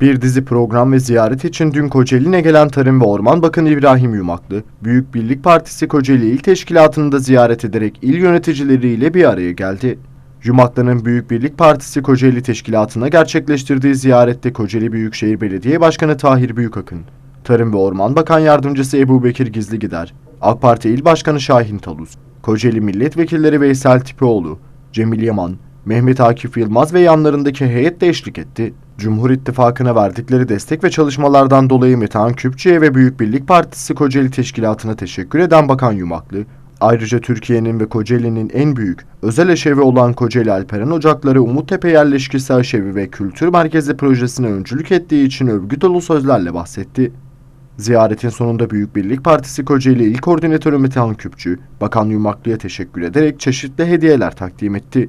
Bir dizi program ve ziyaret için dün Kocaeli'ne gelen Tarım ve Orman Bakanı İbrahim Yumaklı, Büyük Birlik Partisi Kocaeli İl Teşkilatı'nı da ziyaret ederek il yöneticileriyle bir araya geldi. Yumaklı'nın Büyük Birlik Partisi Kocaeli Teşkilatı'na gerçekleştirdiği ziyarette Kocaeli Büyükşehir Belediye Başkanı Tahir Büyükakın, Tarım ve Orman Bakan Yardımcısı Ebu Bekir Gizligider, AK Parti İl Başkanı Şahin Taluz, Kocaeli Milletvekilleri Veysel Tipioğlu, Cemil Yaman, Mehmet Akif Yılmaz ve yanlarındaki heyet de eşlik etti. Cumhur İttifakı'na verdikleri destek ve çalışmalardan dolayı Metehan Küpçü'ye ve Büyük Birlik Partisi Kocaeli Teşkilatı'na teşekkür eden Bakan Yumaklı, ayrıca Türkiye'nin ve Kocaeli'nin en büyük özel eşevi olan Kocaeli Alperen Ocakları Umuttepe Yerleşkesi Aşevi ve Kültür Merkezi projesine öncülük ettiği için övgü dolu sözlerle bahsetti. Ziyaretin sonunda Büyük Birlik Partisi Kocaeli İl Koordinatörü Metehan Küpçü, Bakan Yumaklı'ya teşekkür ederek çeşitli hediyeler takdim etti.